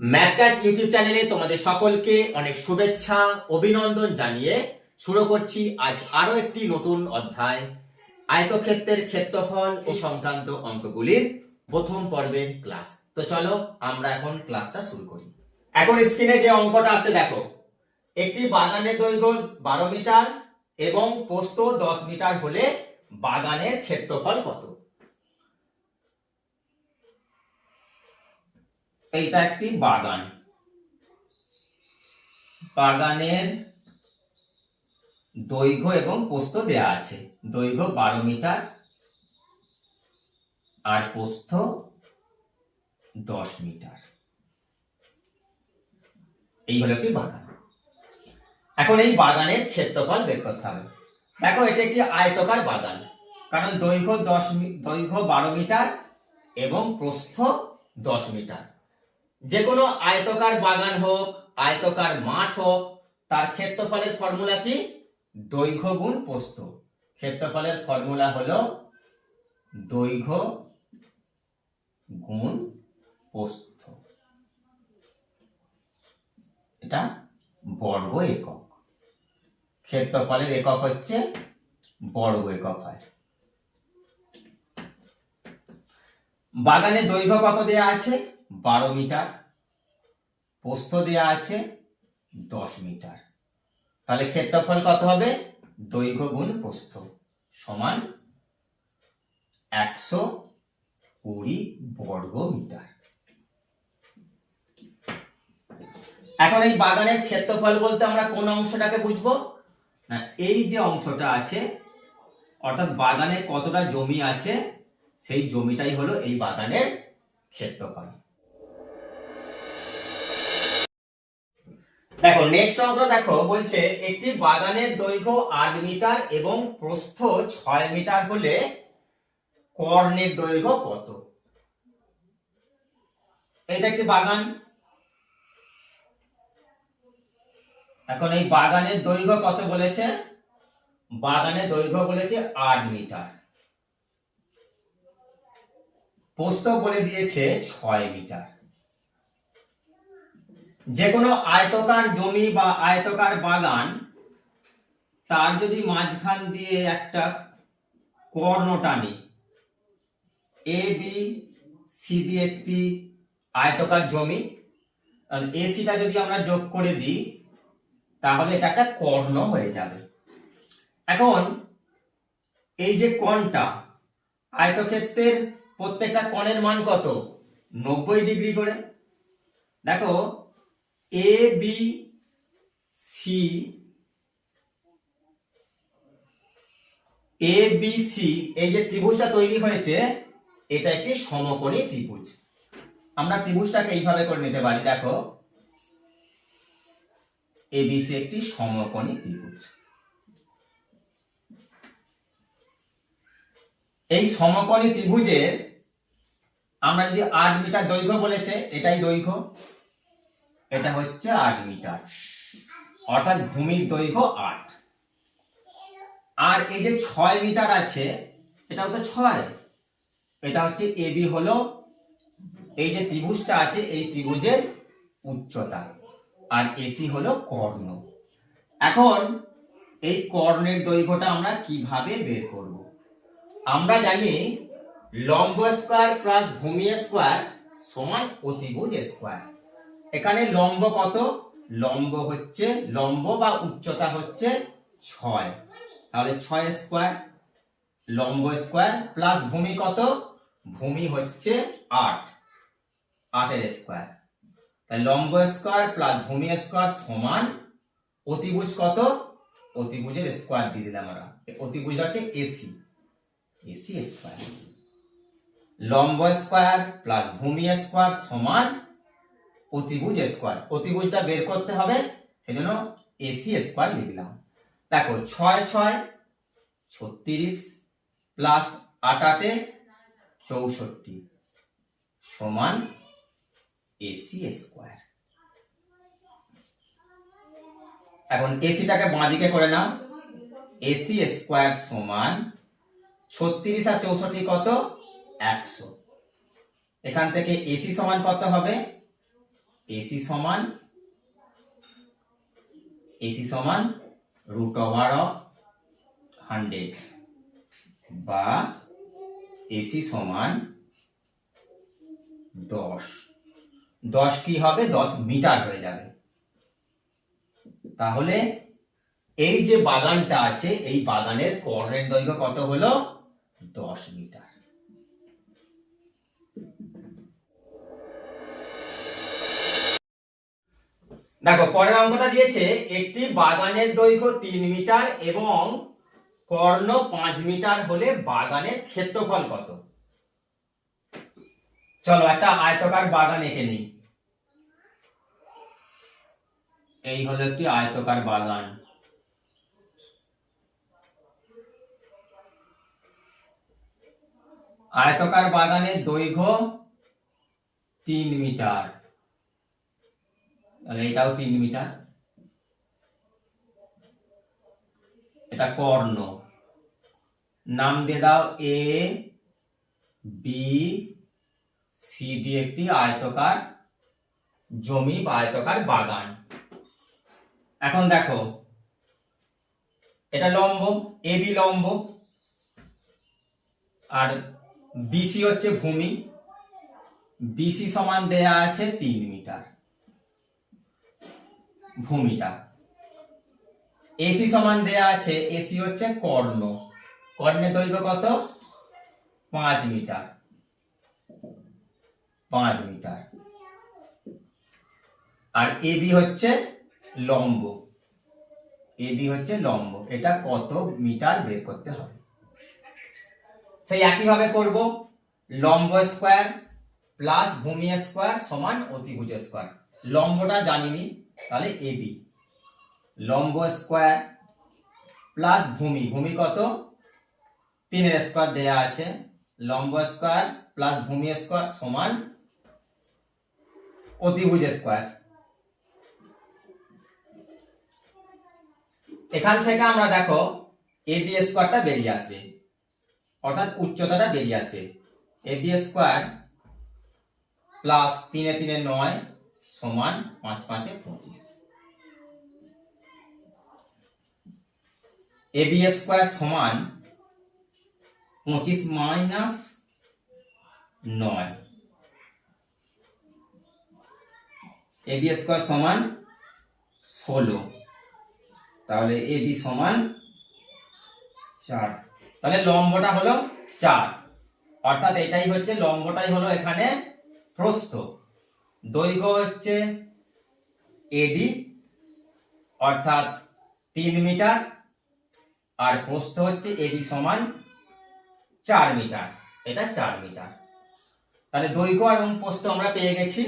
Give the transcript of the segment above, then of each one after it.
ম্যাথক্যাট YouTube চ্যানেলে তোমাদের সকলকে অনেক শুভেচ্ছা, অভিনন্দন জানিয়ে শুরু করছি আজ আরও একটি নতুন অধ্যায়, আয়তক্ষেত্রের ক্ষেত্রফল ও সংক্রান্ত অঙ্কগুলির প্রথম পর্বের ক্লাস। তো চলো আমরা এখন ক্লাসটা শুরু করি। এখন স্ক্রিনে যে অঙ্কটা আছে দেখো, একটি বাগানের দৈর্ঘ্য বারো মিটার এবং প্রস্থ দশ মিটার হলে বাগানের ক্ষেত্রফল কত? এইটা একটি বাগান। বাগানের দৈর্ঘ্য এবং প্রস্থ দেয়া আছে। দৈর্ঘ্য বারো মিটার আর প্রস্থ দশ মিটার। এই হলো একটি বাগান। এখন এই বাগানের ক্ষেত্রফল বের করতে হবে। দেখো, এটা একটি আয়তকার বাগান। কারণ দৈর্ঘ্য দশ দৈর্ঘ্য বারো মিটার এবং প্রস্থ দশ মিটার। যে কোনো আয়তকার বাগান হোক, আয়তকার মাঠ হোক, তার ক্ষেত্রফলের ফর্মুলা কি? দৈর্ঘ্য গুণ পোস্ত। ক্ষেত্রফলের ফর্মুলা হলো দৈর্ঘ্য গুণ পোস্ত। এটা বর্গ একক। ক্ষেত্রফলের একক হচ্ছে বর্গ একক হয়। বাগানে দৈর্ঘ্য কত দেয়া আছে? বারো মিটার। প্রস্থ দেয়া আছে দশ মিটার। তাহলে ক্ষেত্রফল কত হবে? দৈর্ঘ্য গুণ প্রস্থ সমান একশো কুড়ি বর্গ মিটার। এখন এই বাগানের ক্ষেত্রফল বলতে আমরা কোন অংশটাকে বুঝব? না, এই যে অংশটা আছে, অর্থাৎ বাগানে কতটা জমি আছে, সেই জমিটাই হলো এই বাগানের ক্ষেত্রফল। দেখো নেক্সট অঙ্কটা দেখো, বলছে একটি বাগানের দৈর্ঘ্য আট মিটার এবং প্রস্থ ছয় মিটার হলে কর্ণের দৈর্ঘ্য কত? এটা একটি বাগান। এখন এই বাগানের দৈর্ঘ্য কত বলেছে? বাগানের দৈর্ঘ্য বলেছে আট মিটার। প্রস্থ বলে দিয়েছে ছয় মিটার। যে কোনো আয়তকার জমি বা আয়তকার বাগান, তার যদি মাঝখান দিয়ে একটা কর্ণ টানি এ বি সিডি একটি আয়তকার জমি এসিটা যদি আমরা যোগ করে দিই, তাহলে এটা একটা কর্ণ হয়ে যাবে। এখন, এই যে কণটা, আয়তক্ষেত্রের প্রত্যেকটা কণের মান কত? নব্বই ডিগ্রি করে। দেখো A B C A B C এই যে ত্রিভুজটা তৈরি হয়েছে, এটা একটি সমকোণী ত্রিভুজ। আমরা ত্রিভুজটাকে এইভাবে করে নিতে পারি, দেখো। এবিসি একটি সমকোণী ত্রিভুজ। এই সমকোণী ত্রিভুজের, আমরা যদি আট মিটার দৈর্ঘ্য বলেছে, এটাই দৈর্ঘ্য। এটা হচ্ছে আট মিটার। অর্থাৎ ভূমির দৈর্ঘ্য আট। আর এই যে ছয় মিটার আছে এটা হচ্ছে ছয়। এটা হচ্ছে এবি হলো এই যে ত্রিভুজটা আছে, এই ত্রিভুজের উচ্চতা। আর এসি হলো কর্ণ। এখন এই কর্ণের দৈর্ঘ্যটা আমরা কীভাবে বের করব? আমরা জানি লম্ব স্কোয়ার প্লাস ভূমি স্কোয়ার সমান অতিভুজ স্কোয়ার এখানে লম্ব কত? লম্ব হচ্ছে লম্ব বা উচ্চতা হচ্ছে ছয়। তাহলে ছয় স্কোয়ার, লম্ব স্কোয়ার প্লাস ভূমি কত? ভূমি হচ্ছে আট। আটের স্কোয়ার। তাহলে লম্ব স্কোয়ার প্লাস ভূমি স্কোয়ার সমান অতিভুজ কত? অতিভুজের স্কোয়ার দিয়ে দিলাম আমরা। অতিভুজ হচ্ছে এসি এসি স্কোয়ার। লম্ব স্কোয়ার প্লাস ভূমি স্কোয়ার সমান অতিভুজ স্কোয়ার অতিভুজটা বের করতে হবে, সেজন্য এসি স্কোয়ার লিখলাম দেখো, ছয় ছয় ছত্রিশ প্লাস আট আটে চৌষট্টি সমান এসি স্কোয়ার এখন এসিটাকে বাঁ দিকে করে নাও। এসি স্কোয়ার সমান ছত্রিশ আর চৌষট্টি কত? একশো। এখান থেকে এসি সমান কত হবে? এসি সমান এসি সমান রুট ওভার অফ হান্ড্রেড বা এসি সমান দশ। দশ কি হবে? দশ মিটার হয়ে যাবে। তাহলে এই যে বাগানটা আছে, এই বাগানের কর্ণের দৈর্ঘ্য কত হলো? দশ মিটার। দেখো, পরের অঙ্কটা দিয়েছে একটি বাগানের দৈর্ঘ্য তিন মিটার এবং কর্ণ পাঁচ মিটার হলে বাগানের ক্ষেত্রফল কত? চলো একটা আয়তকার বাগান এঁকে নিই। এই হলো একটি আয়তকার বাগান। আয়তকার বাগানের দৈর্ঘ্য তিন মিটার। তাহলে এটাও তিন মিটার। এটা কর্ণ। নাম দিয়ে দাও এ বি সি ডি একটি আয়তকার জমি বা আয়তকার বাগান। এখন দেখো, এটা লম্ব এ বি লম্ব। আর বিসি হচ্ছে ভূমি। বিসি সমান দেয়া আছে তিন মিটার। ভূমিটা। এসি সমান দেয়া আছে এসি হচ্ছে কর্ণ। কর্ণের দৈর্ঘ্য কত? পাঁচ মিটার। পাঁচ মিটার। আর এবি হচ্ছে লম্ব। এবি হচ্ছে লম্ব। এটা কত মিটার বের করতে হবে। সেই একইভাবে করব। লম্ব স্কোয়ার প্লাস ভূমি স্কোয়ার সমান অতিভুজ স্কোয়ার লম্বটা জানিনি। তাহলে এবি লম্ব স্কোয়ার প্লাস ভূমি। ভূমি কত? তিনের স্কোয়ার দেয়া আছে। লম্ব স্কোয়ার প্লাস ভূমি স্কোয়ার সমান অতিভুজ স্কোয়ার এখান থেকে আমরা দেখো এ বি স্কোয়ারটা বেরিয়ে আসবে। অর্থাৎ উচ্চতাটা বেরিয়ে আসবে। এ বি স্কোয়ার প্লাস তিনে তিনে নয় সমান পাঁচ পাঁচে পঁচিশ। এ বি স্কোয়ার সমান পঁচিশ মাইনাস নয়। এ বি স্কোয়ার সমান ষোলো। তাহলে এ বি সমান চার। তাহলে লম্বটা হলো চার। অর্থাৎ এটাই হচ্ছে, লম্বটাই হলো এখানে প্রস্থ। দৈর্ঘ্য হচ্ছে এডি অর্থাৎ তিন মিটার, আর প্রস্থ হচ্ছে এবি সমান চার মিটার। এটা চার মিটার। তাহলে দৈর্ঘ্য এবং প্রস্থ আমরা পেয়ে গেছি।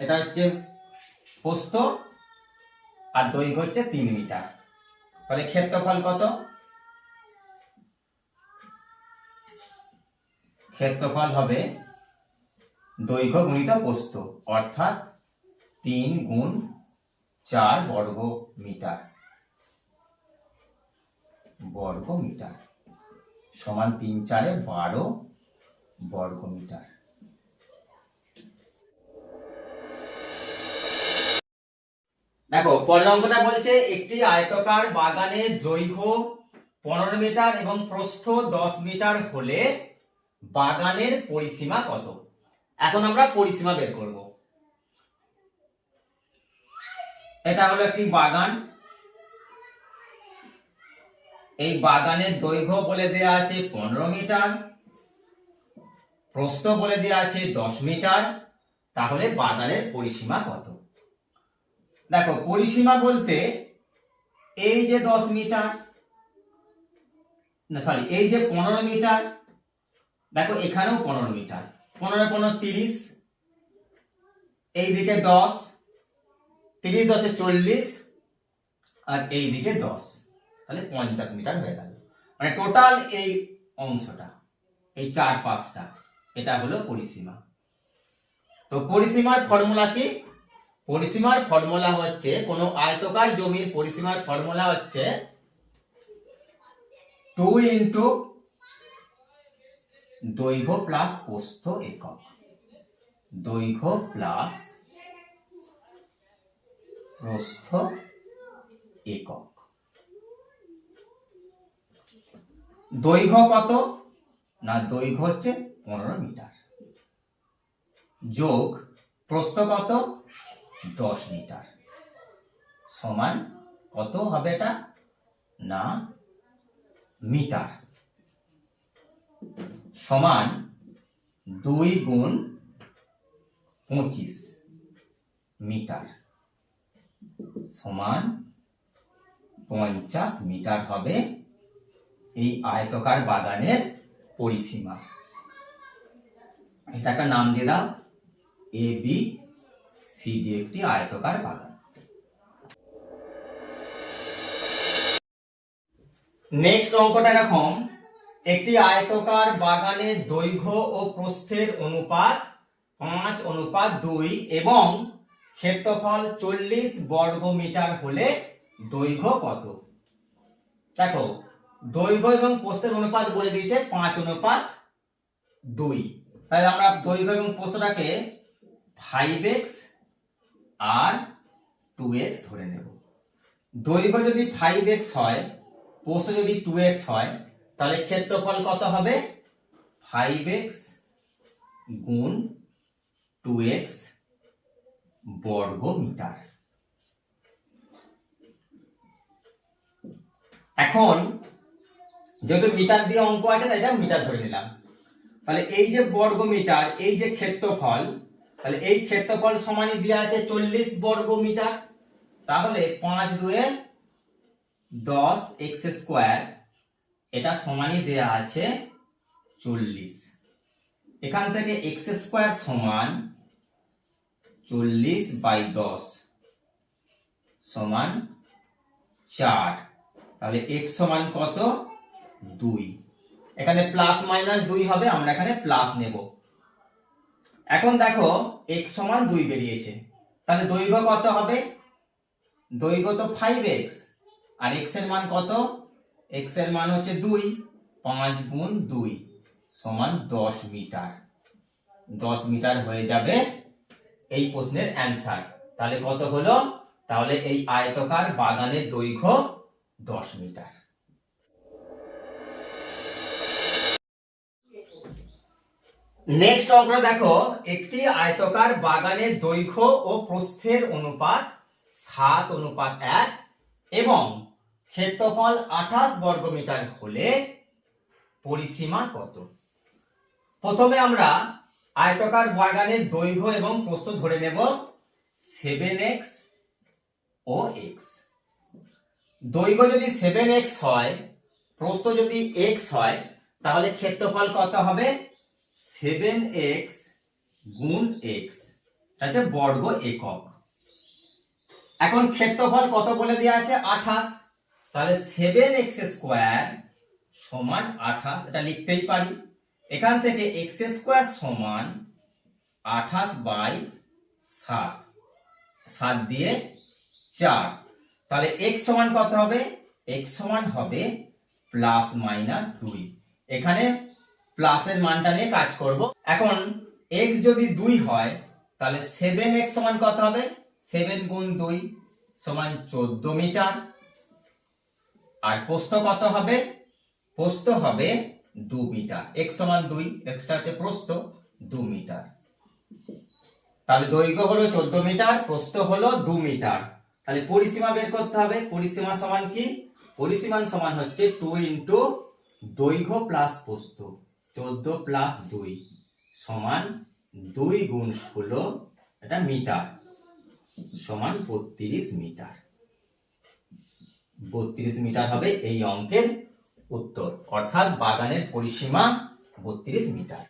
এটা হচ্ছে প্রস্থ, আর দৈর্ঘ্য হচ্ছে তিন মিটার। তাহলে ক্ষেত্রফল কত? ক্ষেত্রফল হবে দৈর্ঘ্য গুণিত প্রস্থ অর্থাৎ তিন গুণ চার বর্গ মিটার। বর্গ মিটার সমান তিন চারে বারো বর্গ মিটার। দেখো, পরের অঙ্কটা বলছে একটি আয়তকার বাগানে দৈর্ঘ্য পনেরো মিটার এবং প্রস্থ দশ মিটার হলে বাগানের পরিসীমা কত? এখন আমরা পরিসীমা বের করব। এটা হলো একটি বাগান। এই বাগানের দৈর্ঘ্য বলে দেয়া আছে পনেরো মিটার। প্রস্থ বলে দেয়া আছে দশ মিটার। তাহলে বাগানের পরিসীমা কত? দেখো, পরিসীমা বলতে এই যে দশ মিটার, না সরি এই যে পনেরো মিটার, দেখো, এখানেও পনেরো মিটার। পনেরো পনেরো, তিরিশ। এই দিকে দশ, তিরিশ দশে চল্লিশ, আর এই দিকে দশ। তাহলে পঞ্চাশ মিটার হয়ে গেল। মানে টোটাল এই অংশটা, এই চার পাঁচটা, এটা হলো পরিসীমা। তো পরিসীমার ফর্মুলা কি? পরিসীমার ফর্মুলা হচ্ছে, কোনো আয়তকার জমির পরিসীমার ফর্মুলা হচ্ছে টু ইন্টু দৈর্ঘ্য প্লাস প্রস্থ একক। দৈর্ঘ্য প্লাস প্রস্থ একক। দৈর্ঘ্য কত? না, দৈর্ঘ্য হচ্ছে পনেরো মিটার। যোগ প্রস্থ কত? দশ মিটার। সমান কত হবে এটা? না, মিটার। সমান দুই গুণ পঁচিশ মিটার। সমান পঞ্চাশ মিটার হবে এই আয়তকার বাগানের পরিসীমা। এটাকে নাম দিয়ে দাও এ বি সি ডি একটি আয়তকার বাগান। নেক্সট অঙ্কটা এরকম একটি আয়তকার বাগানে দৈর্ঘ্য ও প্রস্থের অনুপাত পাঁচ, অনুপাত দুই এবং ক্ষেত্রফল চল্লিশ বর্গ মিটার হলে দৈর্ঘ্য কত? দেখো, দৈর্ঘ্য এবং প্রস্থের অনুপাত বলে দিয়েছে পাঁচ, অনুপাত দুই। তাহলে আমরা দৈর্ঘ্য এবং প্রস্থটাকে ফাইভ এক্স আর টু এক্স ধরে নেব। দৈর্ঘ্য যদি ফাইভ এক্স হয়, প্রস্থ যদি টু এক্স হয় তাহলে ক্ষেত্রফল কত হবে? ফাইভ এক্স গুণ টু এক্স বর্গ মিটার এখন যেহেতু মিটার দিয়ে অঙ্ক আছে, তাই এটা মিটার ধরে নিলাম। তাহলে এই যে বর্গ মিটার এই যে ক্ষেত্রফল, তাহলে এই ক্ষেত্রফল সমানই দেওয়া আছে চল্লিশ বর্গ মিটার তাহলে পাঁচ দুয়ে দশ এক্স স্কোয়ার এটা সমানই দেয়া আছে চল্লিশ। এখান থেকে এক্স স্কোয়ার সমান চল্লিশ বাই দশ সমান চার। তাহলে এক্স সমান কত? দুই। এখানে প্লাস মাইনাস দুই হবে, আমরা এখানে প্লাস নেব। এখন দেখো এক্স সমান দুই বেরিয়েছে। তাহলে দৈর্ঘ্য কত হবে? দৈর্ঘ্য তো ফাইভ এক্স আর এক্সের মান কত? এক্সের মান হচ্ছে দুই, পাঁচ গুণ দুই সমান দশ মিটার। দশ মিটার হয়ে যাবে এই প্রশ্নের অ্যান্সার। তাহলে কত হলো? তাহলে এই আয়তকার বাগানের দৈর্ঘ্য দশ মিটার। নেক্সট অঙ্কটা দেখো, একটি আয়তকার বাগানের দৈর্ঘ্য ও প্রস্থের অনুপাত সাত, অনুপাত এক এবং ক্ষেত্রফল আঠাশ বর্গমিটার হলে পরিসীমা কত? প্রথমে আমরা আয়তকার বাগানের দৈর্ঘ্য এবং প্রস্থ ধরে নেব সেভেন এক্স ও এক্স দৈর্ঘ্য যদি সেভেন এক্স হয়, প্রস্থ যদি এক্স হয়, তাহলে ক্ষেত্রফল কত হবে? সেভেন এক্স গুণ এক্স এটা বর্গ একক। এখন ক্ষেত্রফল কত বলে দেওয়া আছে? আঠাশ। তাহলে সেভেন এক্স স্কোয়ার সমান আঠাশ, এটা লিখতেই পারি। এখান থেকে এক্স স্কোয়ার সমান আঠাশ বাই সাত। সাত দিয়ে চার। তাহলে এক্স সমান কত হবে? এক্স সমান হবে প্লাস মাইনাস দুই। এখানে প্লাসের মানটা নিয়ে কাজ করব। এখন এক্স যদি দুই হয়, তাহলে সেভেন এক্স সমান কত হবে? সেভেন গুণ দুই সমান চোদ্দ মিটার। আর প্রস্থ কত হবে? প্রস্থ হবে দু মিটার। এক্স সমান দুই এক্সটা হচ্ছে প্রস্থ, দু মিটার। তাহলে দৈর্ঘ্য হলো চোদ্দ মিটার, প্রস্থ হলো দু মিটার। তাহলে পরিসীমা বের করতে হবে। পরিসীমা সমান কি? পরিসীমান সমান হচ্ছে টু ইন্টু দৈর্ঘ্য প্লাস প্রস্থ। চোদ্দ প্লাস দুই সমান দুই গুণ ষোলো, এটা মিটার। সমান বত্রিশ মিটার। বত্রিশ মিটার হবে এই অঙ্কের উত্তর। অর্থাৎ বাগানের পরিসীমা বত্রিশ মিটার।